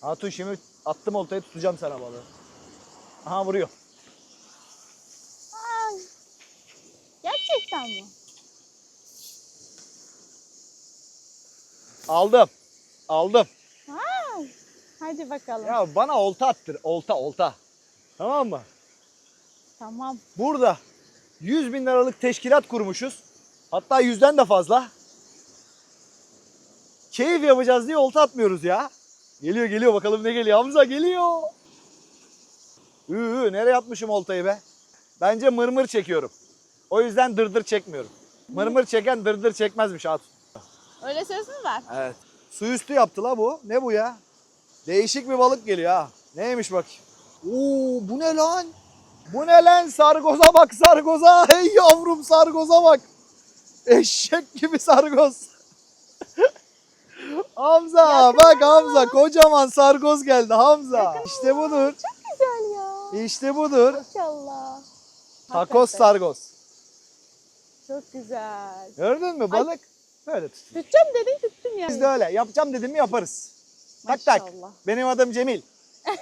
Hatun şimdi attım oltayı tutacağım sana balığı. Aha vuruyor. Ay. Gerçekten mi? Aldım. Aldım. Ay. Hadi bakalım. Ya bana olta attır. Olta olta. Tamam mı? Tamam. Burada 100 bin liralık teşkilat kurmuşuz. Hatta yüzden de fazla. Keyif yapacağız diye olta atmıyoruz ya. Geliyor geliyor bakalım ne geliyor. Hamza geliyor. Üü, nereye atmışım oltayı be? Bence mırmır çekiyorum. O yüzden dırdır çekmiyorum. Mırmır çeken dırdır çekmezmiş Hatun. Öyle söz mü var? Evet. Su üstü yaptı la bu. Ne bu ya? Değişik bir balık geliyor ha. Neymiş bak. Oo bu ne lan? Bu ne lan? Sargoza bak sargoza. Hey yavrum sargoza bak. Eşek gibi sargoz. Hamza bak Hamza kocaman sargoz geldi Hamza. İşte budur. Güzel ya. İşte budur. Maşallah. Takos Hakikaten. sargoz. Çok güzel. Gördün mü balık? Böyle tut. Tutacağım dedin tuttum yani. Biz de öyle. Yapacağım dedim mi yaparız. Tak tak. Maşallah. Benim adım Cemil.